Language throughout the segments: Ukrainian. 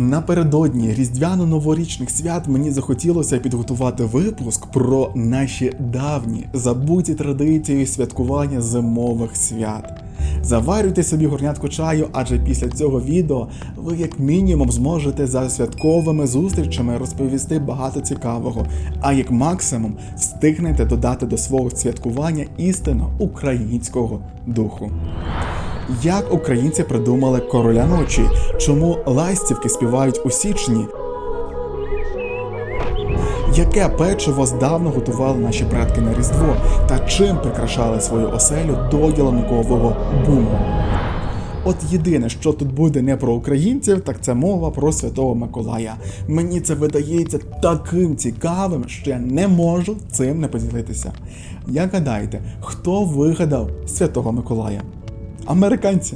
Напередодні різдвяно-новорічних свят мені захотілося підготувати випуск про наші давні забуті традиції святкування зимових свят. Заварюйте собі горнятку чаю, адже після цього відео ви як мінімум зможете за святковими зустрічами розповісти багато цікавого, а як максимум встигнете додати до свого святкування істинно українського духу. Як українці придумали короля ночі? Чому ластівки співають у січні? Яке печиво здавна готували наші предки на Різдво та чим прикрашали свою оселю до ялинкового буму? От єдине, що тут буде не про українців, так це мова про Святого Миколая. Мені це видається таким цікавим, що я не можу цим не поділитися. Як гадаєте, хто вигадав Святого Миколая? Американці.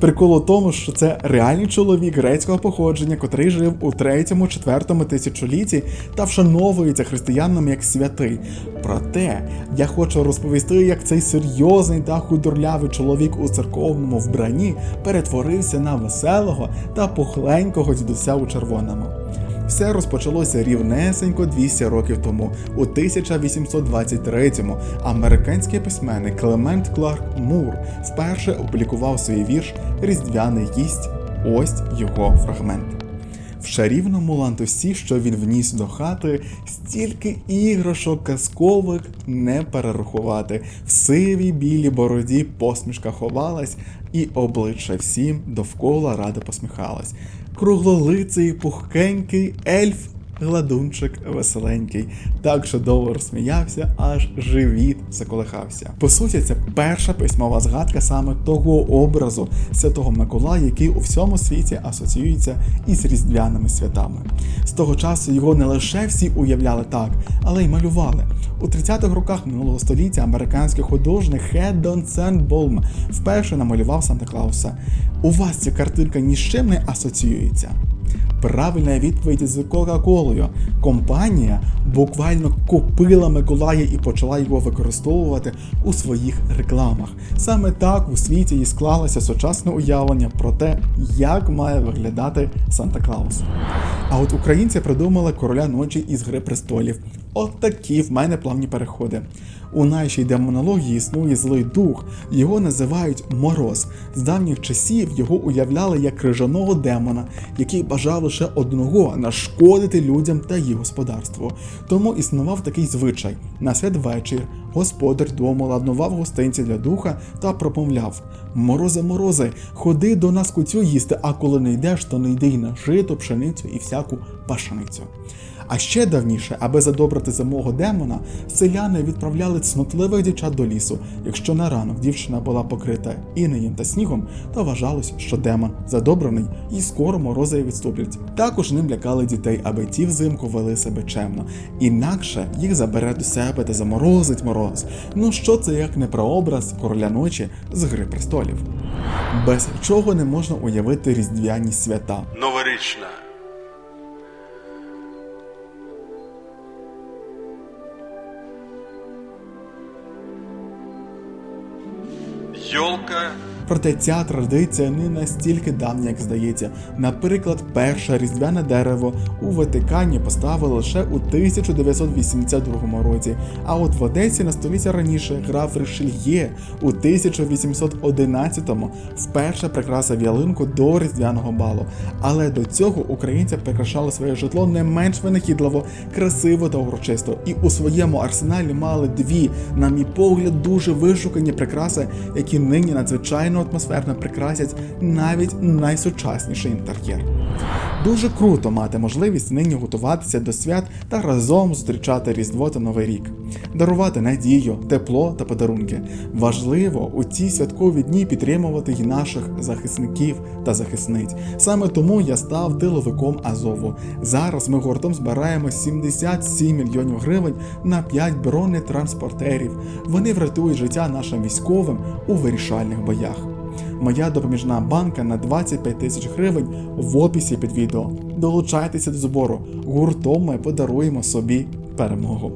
Прикол у тому, що це реальний чоловік грецького походження, котрий жив у 3-4 тисячолітті та вшановується християнам як святий. Проте я хочу розповісти, як цей серйозний та худорлявий чоловік у церковному вбранні перетворився на веселого та пухленького дідуся у червоному. Все розпочалося рівнесенько 200 років тому, у 1823-му американський письменник Клемент Кларк Мур вперше опублікував свій вірш Різдвяний кість. Ось його фрагмент. В шарівному лантусі, що він вніс до хати, стільки іграшок казкових не перерахувати. В сивій білій бороді посмішка ховалась, і обличчя всім довкола ради посміхалась. Круглолиций, пухкенький ельф Гладунчик веселенький, так чудово розсміявся, аж живіт заколихався. По суті, це перша письмова згадка саме того образу Святого Миколая, який у всьому світі асоціюється із різдвяними святами. З того часу його не лише всі уявляли так, але й малювали. У 30-х роках минулого століття американський художник Хеддон Сенболм вперше намалював Санта Клауса. У вас ця картинка ні з чим не асоціюється. Правильна відповідь з Кока-Колою. Компанія буквально купила Миколая і почала його використовувати у своїх рекламах. Саме так у світі і склалося сучасне уявлення про те, як має виглядати Санта Клаус. А от українці придумали короля ночі із Гри престолів. От в мене плавні переходи. У нашій демонології існує злий дух, його називають мороз. З давніх часів його уявляли як крижаного демона, який бажав лише одного нашкодити людям та їх господарству. Тому існував такий звичай: на святвечір господар дому ладнував гостинці для духа та промовляв: Морозе, морозе, ходи до нас куцю їсти, а коли не йдеш, то не йди й на жито, пшеницю і всяку пашаницю. А ще давніше, аби задобрити зимового демона, селяни відправляли цнотливих дівчат до лісу. Якщо на ранок дівчина була покрита інеєм та снігом, то вважалось, що демон задобрений і скоро морози відступлять. Також ним лякали дітей, аби ті взимку вели себе чемно. Інакше їх забере до себе та заморозить мороз. Ну що це як не прообраз короля ночі з Гри престолів? Без чого не можна уявити різдвяні свята. Новорічна. Проте ця традиція не настільки давня, як здається. Наприклад, перше різдвяне дерево у Ватикані поставили лише у 1982 році. А от в Одесі на століття раніше граф Ришельє у 1811-му вперше прикрасив ялинку до різдвяного балу. Але до цього українці прикрашали своє житло не менш винахідливо, красиво та урочисто. І у своєму арсеналі мали дві, на мій погляд, дуже вишукані прикраси, які нині надзвичайно атмосферно прикрасять навіть найсучасніший інтер'єр. Дуже круто мати можливість нині готуватися до свят та разом зустрічати Різдво та Новий рік, дарувати надію, тепло та подарунки. Важливо у ці святкові дні підтримувати й наших захисників та захисниць. Саме тому я став тиловиком Азову. Зараз ми гуртом збираємо 77 мільйонів гривень на 5 бронетранспортерів. Вони врятують життя нашим військовим у вирішальних боях. Моя допоміжна банка на 25 тисяч гривень в описі під відео. Долучайтеся до збору. Гуртом ми подаруємо собі перемогу.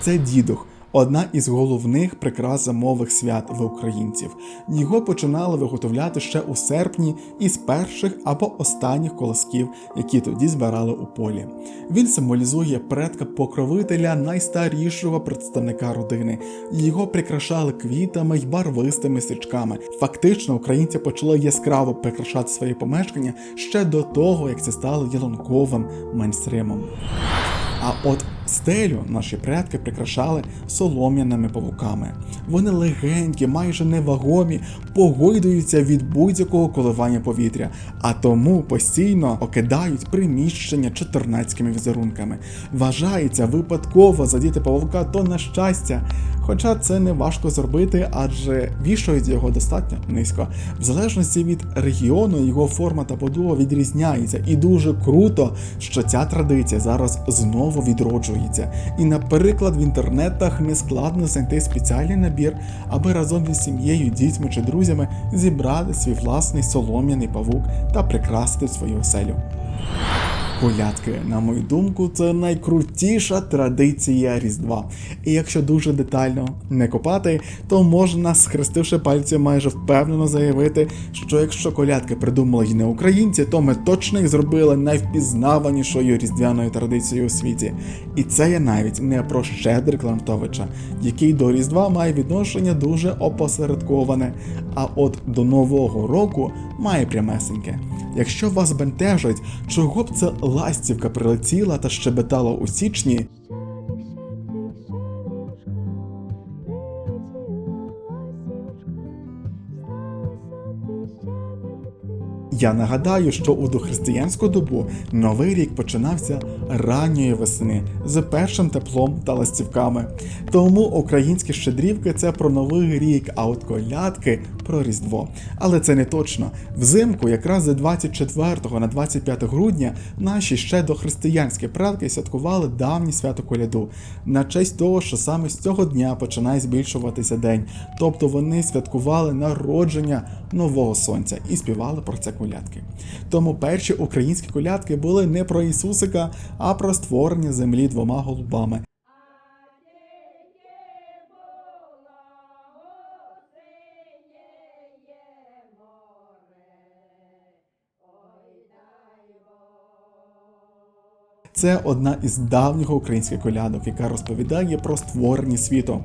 Це дідух. Одна із головних прикрас зимових свят в українців. Його починали виготовляти ще у серпні із перших або останніх колосків, які тоді збирали у полі. Він символізує предка покровителя найстарішого представника родини. Його прикрашали квітами й барвистими стрічками. Фактично, українці почали яскраво прикрашати свої помешкання ще до того, як це стало ялонковим мейнстримом. А от стелю наші предки прикрашали солом'яними павуками. Вони легенькі, майже невагомі, погойдуються від будь-якого коливання повітря, а тому постійно окидають приміщення чотирнацькими візерунками. Вважається випадково задіти павука то на щастя. Хоча це не важко зробити, адже вішають його достатньо низько. В залежності від регіону його форма та будова відрізняється, і дуже круто, що ця традиція зараз знову відроджується. І, наприклад, в інтернетах не складно знайти спеціальний набір, аби разом із сім'єю, дітьми чи друзями зібрати свій власний солом'яний павук та прикрасити свою оселю. Колядки, на мою думку, це найкрутіша традиція Різдва. І якщо дуже детально не копати, то можна, схрестивши пальці, майже впевнено заявити, що якщо колядки придумали й не українці, то ми точно їх зробили найвпізнаванішою різдвяною традицією у світі. І це я навіть не про Щедрик Лантовича, який до Різдва має відношення дуже опосередковане, а от до Нового року має прямесеньке. Якщо вас бентежить, чого б це ластівка прилетіла та щебетала у січні, Я нагадаю, що у дохристиянську добу новий рік починався ранньої весни з першим теплом та ластівками. Тому українські щедрівки це про новий рік, а от колядки про Різдво. Але це не точно. Взимку, якраз з 24 на 25 грудня, наші ще дохристиянські предки святкували давнє свято коляду на честь того, що саме з цього дня починає збільшуватися день. Тобто вони святкували народження нового сонця і співали про це колядки. Тому перші українські колядки були не про Ісусика, а про створення землі двома голубами. Це одна із давніх українських колядок, яка розповідає про створення світу.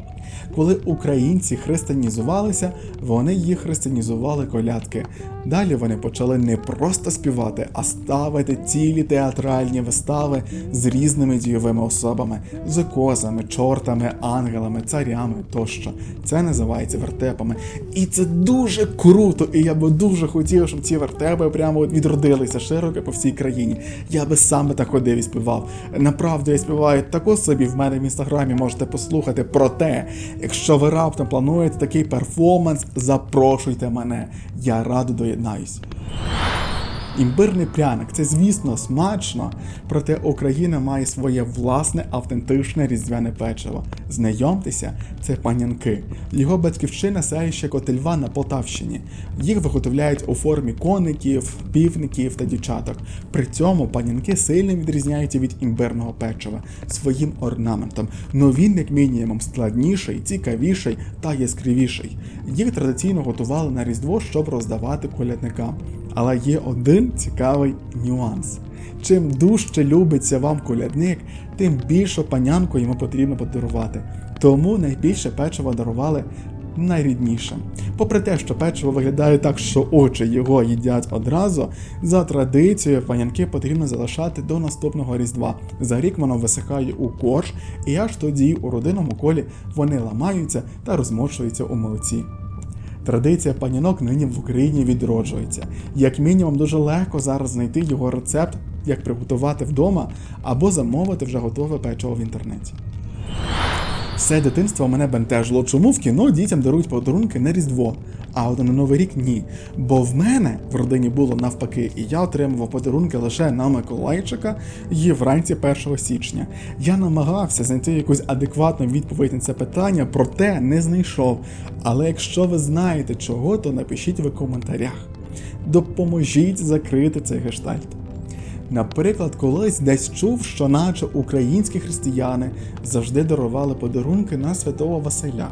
Коли українці християнізувалися, вони їх християнізували колядки. Далі вони почали не просто співати, а ставити цілі театральні вистави з різними дійовими особами, з козами, чортами, ангелами, царями тощо. Це називається вертепами. І це дуже круто. І я би дуже хотів, щоб ці вертепи прямо відродилися широко по всій країні. Я би саме так ходив і співав. Направду я співаю тако собі в мене в інстаграмі можете послухати. Проте, якщо ви раптом плануєте такий перформанс, запрошуйте мене. Я радо доєднаюсь. Імбирний пряник це, звісно, смачно, проте Україна має своє власне автентичне різдвяне печиво. Знайомтеся, це панянки. Його батьківщина селище Котельва на Полтавщині. Їх виготовляють у формі коників, півників та дівчаток. При цьому панянки сильно відрізняються від імбирного печива своїм орнаментом. Но він, як мінімум, складніший, цікавіший та яскравіший. Їх традиційно готували на Різдво, щоб роздавати колядникам. Але є один цікавий нюанс. Чим дужче любиться вам колядник, тим більше панянку йому потрібно подарувати. Тому найбільше печиво дарували найріднішим. Попри те, що печиво виглядає так, що очі його їдять одразу, за традицією панянки потрібно залишати до наступного різдва. За рік воно висихає у корж, і аж тоді у родинному колі вони ламаються та розмочуються у молоці. Традиція панінок нині в Україні відроджується. Як мінімум, дуже легко зараз знайти його рецепт, як приготувати вдома, або замовити вже готове печиво в інтернеті. Все дитинство мене бентежило, чому в кіно дітям дарують подарунки на Різдво, а от на Новий рік ні. Бо в мене в родині було навпаки, і я отримував подарунки лише на Миколайчика і вранці 1 січня. Я намагався знайти якусь адекватну відповідь на це питання, проте не знайшов. Але якщо ви знаєте чого, то напишіть в коментарях. Допоможіть закрити цей гештальт. Наприклад, колись десь чув, що наче українські християни завжди дарували подарунки на святого Василя.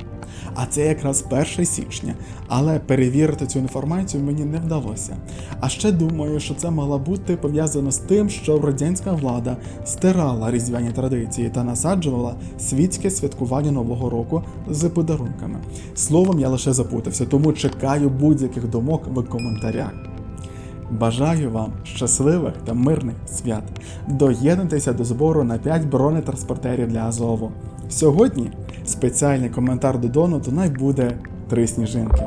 А це якраз 1 січня, але перевірити цю інформацію мені не вдалося. А ще думаю, що це мало бути пов'язано з тим, що радянська влада стирала різдвяні традиції та насаджувала світське святкування Нового року з подарунками. Словом, я лише запутався, тому чекаю будь-яких думок в коментарях. Бажаю вам щасливих та мирних свят. Доєднуйтеся до збору на 5 бронетранспортерів для Азову. Сьогодні спеціальний коментар до донату най буде три сніжинки.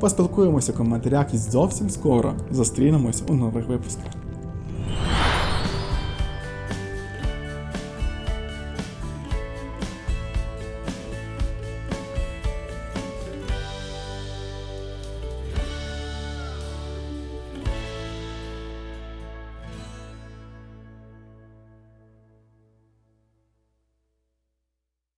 Поспілкуємося в коментарях і зовсім скоро зустрінемось у нових випусках.